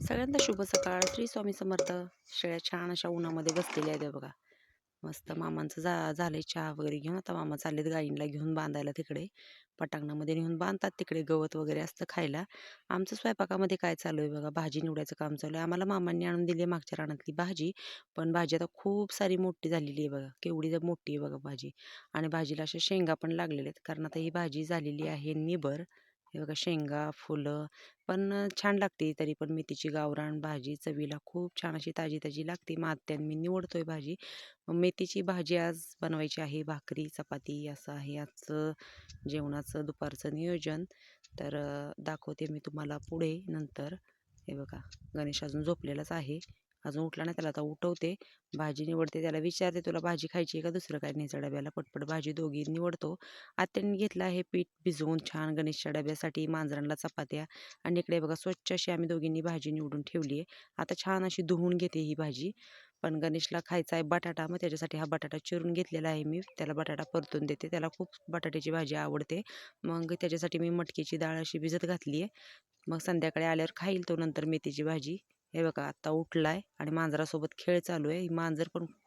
सगळ्यांना शुभ सकाळ. श्री स्वामी समर्थ. शेळ्या छान अशा उन्हामध्ये बसलेल्या आहेत बघा. मस्त मामांचं जा झालंय चहा वगैरे घेऊन. आता मामा चाललेत गाईंला घेऊन बांधायला तिकडे. पटांगणामध्ये नेऊन बांधतात तिकडे गवत वगैरे असतं खायला. आमचं स्वयंपाकामध्ये काय चालू आहे बघा? भाजी निवडायचं काम चालू आहे. आम्हाला मामांनी आणून दिली आहे मागच्या रानातली भाजी. पण भाजी आता खूप सारी मोठी झालेली आहे बघा. केवढी जर मोठी आहे बघा भाजी. आणि भाजीला अशा शेंगा पण लागलेल्या आहेत. कारण आता ही भाजी झालेली आहे निबर. हे बघा शेंगा फुलं पण छान लागते तरी पण मेथीची गावरान भाजी चवीला खूप छान अशी ताजी ताजी लागते. मग आत्यान मी निवडतोय भाजी. मग मेथीची भाजी आज बनवायची आहे भाकरी चपाती असं आहे आजचं जेवणाचं दुपारचं नियोजन. तर दाखवते मी तुम्हाला पुढे नंतर. हे बघा गणेश अजून झोपलेलाच आहे. अजून उठला नाही त्याला आता उठवते. भाजी निवडते त्याला विचारते तुला भाजी खायची आहे का दुसरं काय? न्यायचं डब्याला पटपट भाजी दोघी निवडतो. आत्यांनी घेतलं आहे पीठ भिजवून छान गणेशच्या डब्यासाठी मांजरांना चपात्या. आणि इकडे बघा स्वच्छ अशी आम्ही दोघींनी भाजी निवडून ठेवली आहे. आता छान अशी धुवून घेते ही भाजी. पण गणेशला खायचा आहे बटाटा मग त्याच्यासाठी हा बटाटा चिरून घेतलेला आहे मी. त्याला बटाटा परतून देते. त्याला खूप बटाट्याची भाजी आवडते. मग त्याच्यासाठी मी मटकीची डाळ अशी भिजत घातली आहे. मग संध्याकाळी आल्यावर खाईल तो नंतर मेथीची भाजी. हे बघा आत्ता उठलाय आणि मांजरासोबत खेळ चालू आहे. मांजर पण खूप